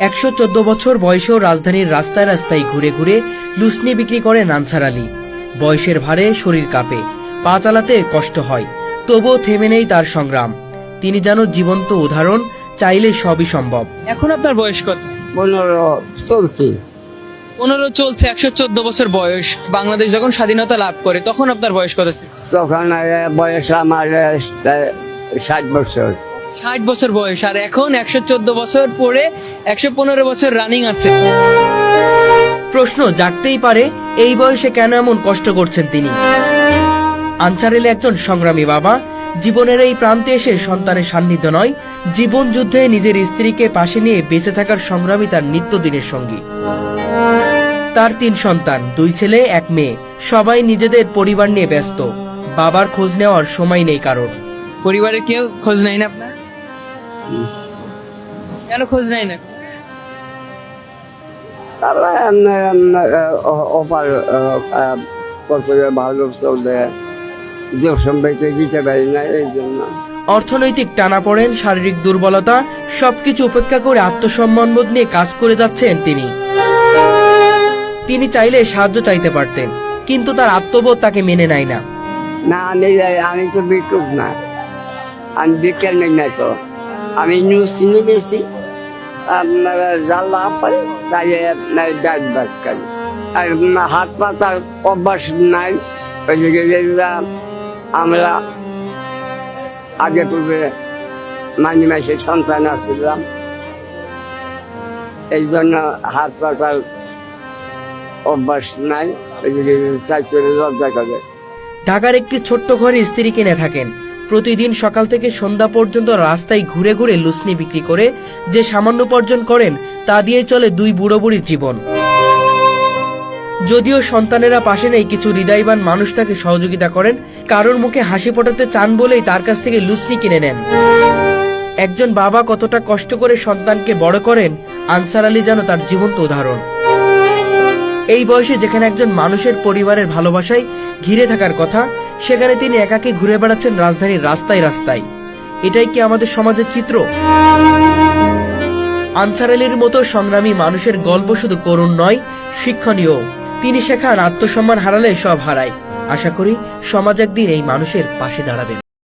একশো চোদ্দ বছর বয়সেও রাজধানীর রাস্তায় রাস্তায় ঘুরে ঘুরে লুসনি বিক্রি করে নানসার আলী। বয়সের ভারে শরীর কাঁপে পা চালাতে কষ্ট হয় তবুও থেমে নেই তার সংগ্রাম। তিনি যেন জীবন্ত উদাহরণ চাইলে সবই সম্ভব। এখন আপনার বয়স কত? পনেরো চলছি। পনেরো চলছে একশো চোদ্দ বছর বয়স। বাংলাদেশ যখন স্বাধীনতা লাভ করে তখন আপনার বয়স কত ছিল? তখন বয়স আমার ষাট বছর। ষাট বছর বয়স আর এখন একশো চোদ্দ বছর পরে একশো পনেরো বছর রানিং আছে। প্রশ্ন জাগতেই পারে এই বয়সে কেন এমন কষ্ট করছেন তিনি? আনসার এলে একজন সংগ্রামী বাবা জীবনের এই প্রান্তে এসে সন্তানের সান্নিধ্য নয় জীবন যুদ্ধে নিজের স্ত্রীকে পাশে নিয়ে বেঁচে থাকার সংগ্রামী তার নিত্যদিনের সঙ্গী। তার তিন সন্তান দুই ছেলে এক মেয়ে সবাই নিজেদের পরিবার নিয়ে ব্যস্ত। বাবার খোঁজ নেওয়ার সময় নেই কারোর। পরিবারের কেউ খোঁজ নেয় না আপনার? কেন খোঁজ নেয় না? তারা এমনি এমনি ভালো চলবে যে সম্পর্কে দিতে পারি না এই জন্য। অর্থনৈতিক টানাপড়েন শারীরিক দুর্বলতা সবকিছু উপেক্ষা করে আত্মসম্মানবোধ নিয়ে কাজ করে যাচ্ছেন তিনি। তিনি চাইলে সাহায্য চাইতে পারতেন কিন্তু তার আত্মবোধ তাকে মেনে নেয় না। না আমি আমি তো বিক্ষুব না। আমি বিজ্ঞান নেই না তো। আমি নিউজ চিনি আপনার জানলা পারে তাই ব্যাগ ব্যাগ করি। আর হাত পাতার অভ্যাস নাই, ওই আমরা আগে পূর্বে মাঝে মাসে সন্তান আসছিলাম। এই জন্য হাত পাতার অভ্যাস নাই, ওই লজ্জা করে। ঢাকার একটি ছোট্ট ঘরে স্ত্রী কিনে থাকেন। প্রতিদিন সকাল থেকে সন্ধ্যা পর্যন্ত রাস্তায় ঘুরে ঘুরে লুসনি বিক্রি করে যে সামান্য উপার্জন করেন, তা দিয়ে চলে দুই বুড়ো বুড়ির জীবন। যদিও সন্তানেরা পাশে নেই, কিছু হৃদয়বান মানুষ তাকে সহযোগিতা করেন, কারোর মুখে হাসি ফোটাতে চান বলেই তার কাছ থেকে লুসনি কিনে নেন। একজন বাবা কতটা কষ্ট করে সন্তানকে বড় করেন, আনসার আলী যেন তার জীবন্ত উদাহরণ। এই বয়সে যেখানে একজন মানুষের পরিবারের ভালোবাসায় ঘিরে থাকার কথা সেখানে তিনি একাকে ঘুরে বেড়াচ্ছেন রাজধানীর রাস্তায় রাস্তায়। এটাই কি আমাদের সমাজের চিত্র? আনসার আলীর মতো সংগ্রামী মানুষের গল্প শুধু করুণ নয়, শিক্ষণীয়। তিনি শেখান আত্মসম্মান হারালে সব হারায়। আশা করি সমাজ একদিন এই মানুষের পাশে দাঁড়াবে।